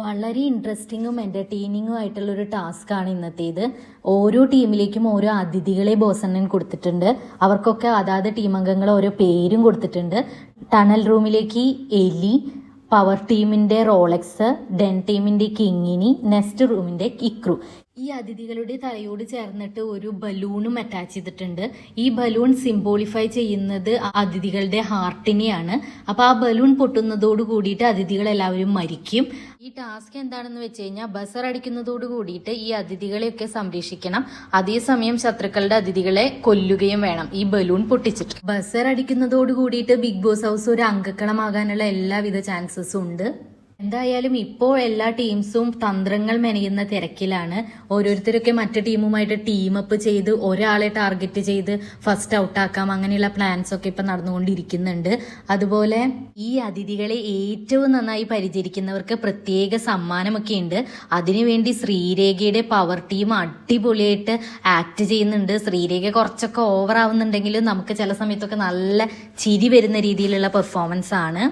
വളരെ ഇൻട്രസ്റ്റിങ്ങും എന്റർടൈനിങ്ങും ആയിട്ടുള്ള ഒരു ടാസ്ക് ആണ് ഇന്നത്തേത്. ഓരോ ടീമിലേക്കും ഓരോ അതിഥികളെ ബോസണ്ണൻ കൊടുത്തിട്ടുണ്ട്. അവർക്കൊക്കെ അതാത് ടീം അംഗങ്ങൾ ഓരോ പേരും കൊടുത്തിട്ടുണ്ട്. ടണൽ റൂമിലേക്ക് എലി പവർ ടീമിന്റെ റോളക്സ് ഡെൻ ടീമിന്റെ കിങ്ങിനി നെസ്റ്റ് റൂമിന്റെ ഇക്രു. ഈ അതിഥികളുടെ തലയോട് ചേർന്നിട്ട് ഒരു ബലൂണും അറ്റാച്ച് ചെയ്തിട്ടുണ്ട്. ഈ ബലൂൺ സിംബോളിഫൈ ചെയ്യുന്നത് അതിഥികളുടെ ഹാർട്ടിനെയാണ് അപ്പൊ ആ ബലൂൺ പൊട്ടുന്നതോട് കൂടിയിട്ട് അതിഥികൾ എല്ലാവരും മരിക്കും. ഈ ടാസ്ക് എന്താണെന്ന് വെച്ച് കഴിഞ്ഞാൽ ബസർ അടിക്കുന്നതോട് കൂടിയിട്ട് ഈ അതിഥികളെയൊക്കെ സംരക്ഷിക്കണം. അതേസമയം ശത്രുക്കളുടെ അതിഥികളെ കൊല്ലുകയും വേണം. ഈ ബലൂൺ പൊട്ടിച്ചിട്ട്. ബസർ അടിക്കുന്നതോട് കൂടിയിട്ട് ബിഗ് ബോസ് ഹൗസ് ഒരു അംഗക്കണമാകാനുള്ള എല്ലാവിധ ചാൻസസും ഉണ്ട്. എന്തായാലും ഇപ്പോൾ എല്ലാ ടീംസും തന്ത്രങ്ങൾ മെനയുന്ന തിരക്കിലാണ്. ഓരോരുത്തരൊക്കെ മറ്റു ടീമുമായിട്ട് ടീം അപ്പ് ചെയ്ത് ഒരാളെ ടാർഗറ്റ് ചെയ്ത് ഫസ്റ്റ് ഔട്ട് ഔട്ടാക്കാം അങ്ങനെയുള്ള പ്ലാൻസ് ഒക്കെ ഇപ്പൊ നടന്നുകൊണ്ടിരിക്കുന്നുണ്ട്. അതുപോലെ ഈ അതിഥികളെ ഏറ്റവും നന്നായി പരിചരിക്കുന്നവർക്ക് പ്രത്യേക സമ്മാനമൊക്കെ ഉണ്ട്. അതിനുവേണ്ടി ശ്രീരേഖയുടെ പവർ ടീം അടിപൊളിയായിട്ട് ആക്ട് ചെയ്യുന്നുണ്ട്. ശ്രീരേഖ കുറച്ചൊക്കെ ഓവർ ആവുന്നുണ്ടെങ്കിലും നമുക്ക് ചില സമയത്തൊക്കെ നല്ല ചിരി വരുന്ന രീതിയിലുള്ള പെർഫോമൻസ് ആണ്.